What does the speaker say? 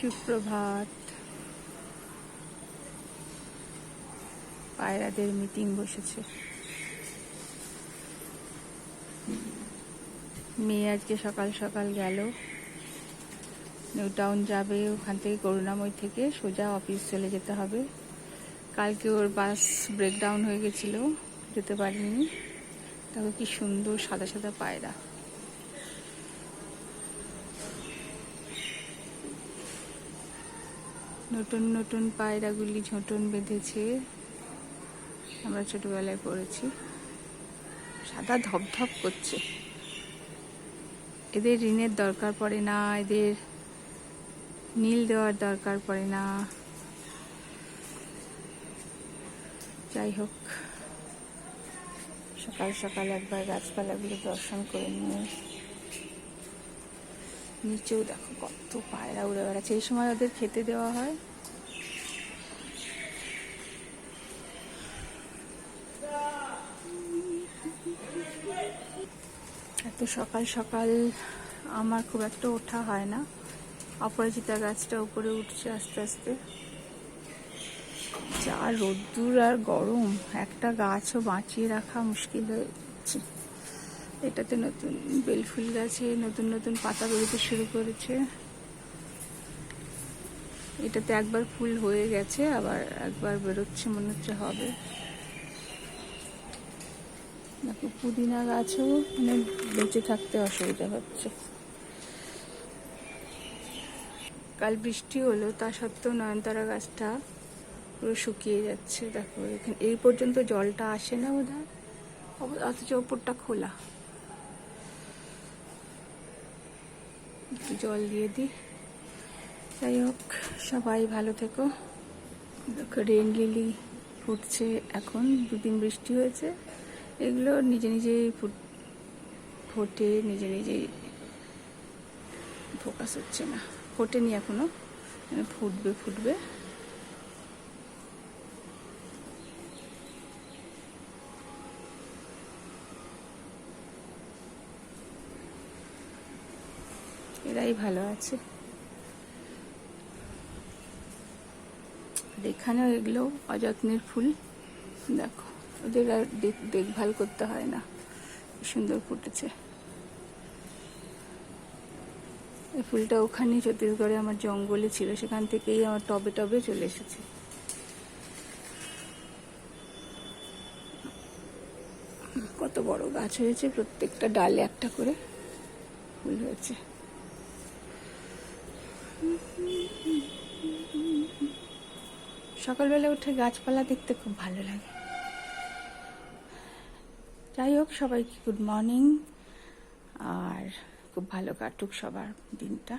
সুপ্রভাত। পায়রাদের মিটিং বসেছে। মেয়ে আজকে সকাল সকাল গেল। নিউ টাউন যাবে ওখান থেকে করুণাময় থেকে সোজা অফিস চলে যেতে হবে। কালকে ওর বাস ব্রেকডাউন হয়ে গেছিল, যেতে পারিনি। দেখো কি সুন্দর সাদা সাদা পায়রা। নতুন নতুন পায়রাগুলি ঝোঁটন বেঁধেছে। আমরা ছোটবেলায় পড়েছি। সাদা ধপধপ করছে। এদের ঋণের দরকার পড়ে না, এদের নীল দেওয়ার দরকার পড়ে না। যাই হোক, সকাল সকাল একবার গাছপালাগুলো দর্শন করে নিয়ে নিচেও দেখো কত পায়রা উড়ে বেড়াচ্ছে। এই সময় ওদের খেতে দেওয়া হয়। এত সকাল সকাল আমার খুব একটা ওঠা হয় না। অপরাজিতা গাছটা উপরে উঠছে আস্তে আস্তে। যা রোদ্দুর আর গরম। একটা গাছও বাঁচিয়ে রাখা মুশকিল হয়ে এটাতে নতুন বেলফুল গাছে নতুন নতুন পাতা বেরোতে শুরু করেছে। এটাতে একবার ফুল হয়ে গেছে, আবার একবার বেরোচ্ছে, মনে হচ্ছে হবে। দেখো, পুদিনা গাছও মানে বেঁচে থাকতে অসুবিধা হচ্ছে। কাল বৃষ্টি হলো, তা সত্ত্বেও নয়নতারা গাছটা পুরো শুকিয়ে যাচ্ছে। দেখো, এখানে এই পর্যন্ত জলটা আসে না বোধ হয় অথচ ওপরটা খোলা। একটু জল দিয়ে দিই। যাই হোক, সবাই ভালো থেকো। দেখো, রেন লিলি ফুটছে এখন, দুদিন বৃষ্টি হয়েছে। এগুলো নিজে নিজেই ফুট, ফোটে, নিজে নিজেই ফোকাস হচ্ছে না। ফোটেনি এখনও মানে ফুটবে ফুটবে। এরাই ভালো আছে। এখানেও এগুলো অযত্নের ফুল। দেখো, ওদের আর দেখ- দেখভাল করতে হয় না। সুন্দর ফুটেছে। এই ফুলটা ওখানে ছত্তিশগড়ে আমার জঙ্গলে ছিল, সেখান থেকেই আমার টবে টবে চলে এসেছে। কত বড় গাছ হয়েছে, প্রত্যেকটা ডালে একটা করে ফুল হয়েছে। সকালবেলা উঠে গাছপালা দেখতে খুব ভালো লাগে। যাই হোক, সবাইকে গুড মর্নিং আর খুব ভালো কাটুক সবার দিনটা।